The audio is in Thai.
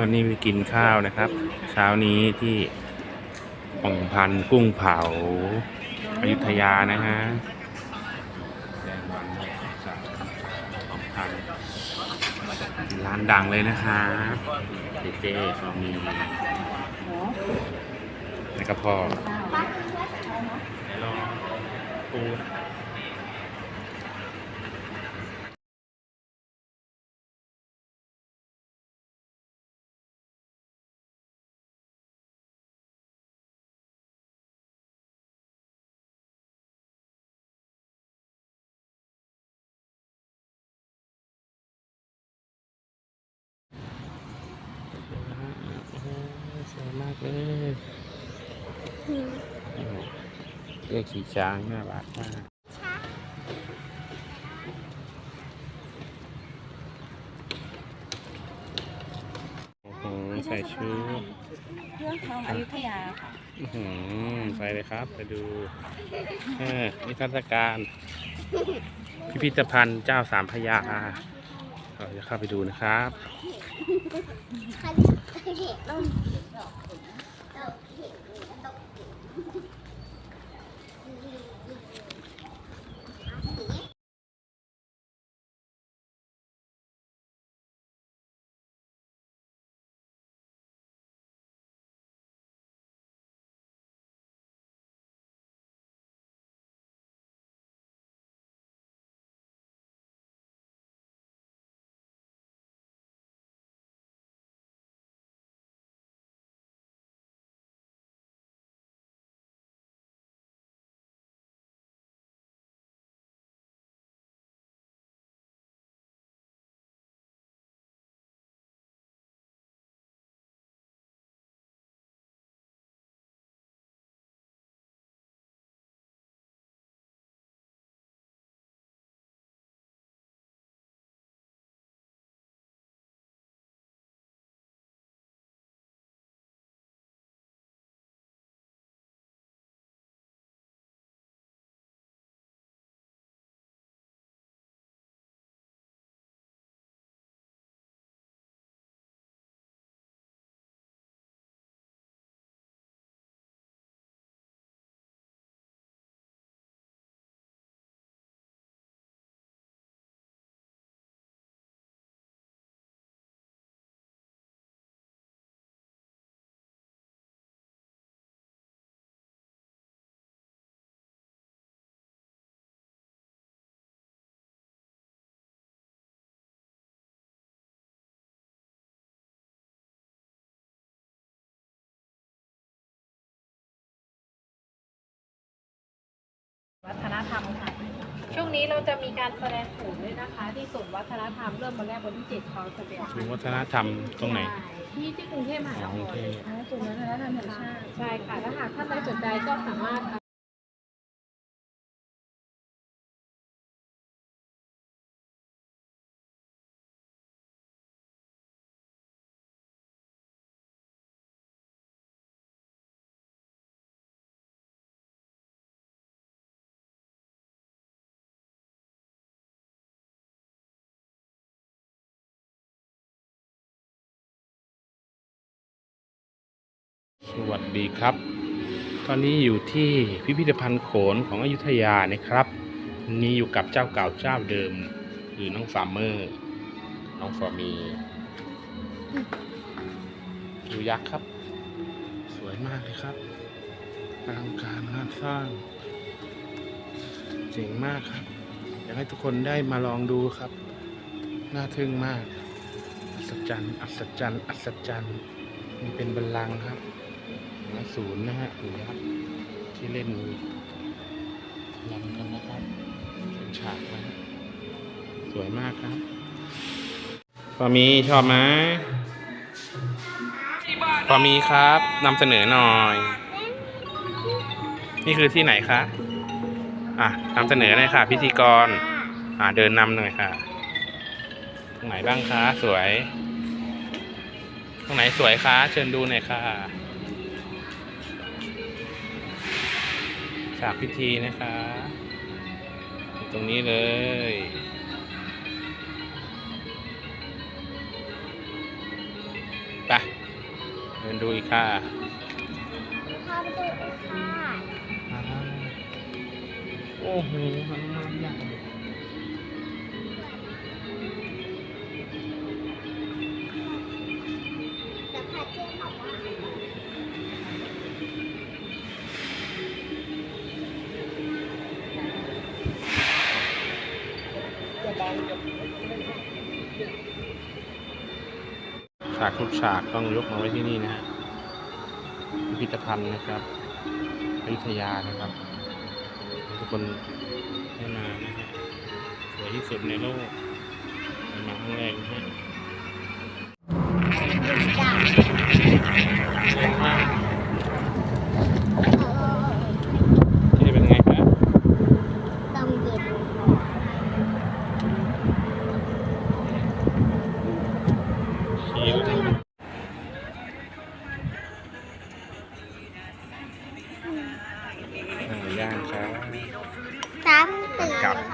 วันนี้ไปกินข้าวนะครับ เช้านี้ที่ป่องพันกุ้งเผาอยุธยานะฮะแดงวันจากป่องพันร้านดังเลยนะครับเจเจฟอมีแล้วก็พ่อปู สวยมากเลยเรียกขี่ช้างน่ารักมากโอ้โหใส่ชุดเรื่องทองอยุธยาค่ะอื้อหือไปเลยครับ ไปดูเออนิทรรศการ พิพิธภัณฑ์เจ้าสามพระยาเราจะเข้าไปดูนะครับ วั ช่วงนี้เราจะมีการแสดงโขนด้วยนะคะ ที่ศูนย์วัฒนธรรมเริ่มวันแรกวันที่เจ็ดเขาจะเป็นศูนย์วัฒนธรรมตรงไหน ที่ที่กรุงเทพมหานอ๋อกรุงรเทพ ศูนย์วัฒนธรรมแห่งชาติ ใช่ค่ะถ้าหากท่านใดสนใจก็สามารถ สวัสดีครับ ตอนนี้อยู่ที่พิพิธภัณฑ์โขนของอยุธยานะครับวันนี้อยู่กับเจ้าเก่าเจ้าเดิม คือน้องฟาร์มเมอร์ น้องฟอร์มีดูยักษ์ครับ สวยมากเลยครับอลังการงานสร้างเจ๋งมากครับ อยากให้ทุกคนได้มาลองดูครับ น่าทึ่งมาก อัศจรรย์ อัศจรรย์ อัศจรรย์ นี่เป็นบัลลังก์ครับ หน้าศูนย์นะฮะหรือครับ ที่เล่นลำกันนะครับ เป็นฉากนะฮะสวยมากครับพอมีชอบไหมพอมีครับนำเสนอหน่อย นี่คือที่ไหนคะอะนำเสนอเลยค่ะ พิธีกร อ่าเดินนำหน่อยค่ะ ตรงไหนบ้างคะสวย ตรงไหนสวยคะเชิญดูหน่อยค่ะ ฉากพิธีนะคะ ตรงนี้เลยไปดูอีกค่ะพาไปดูอีกค่ะอ่าโอ้โหมันมากใหญ่ ฉากทุกฉากต้องยกมาไว้ที่นี่นะฮะพิพิธภัณฑ์นะครับอยุธยานะครับทุกคนได้มานะฮะสวยที่สุดในโลกมาครั้งแรกนะฮะจ้าเยอะมาก gan khá tám tỷ.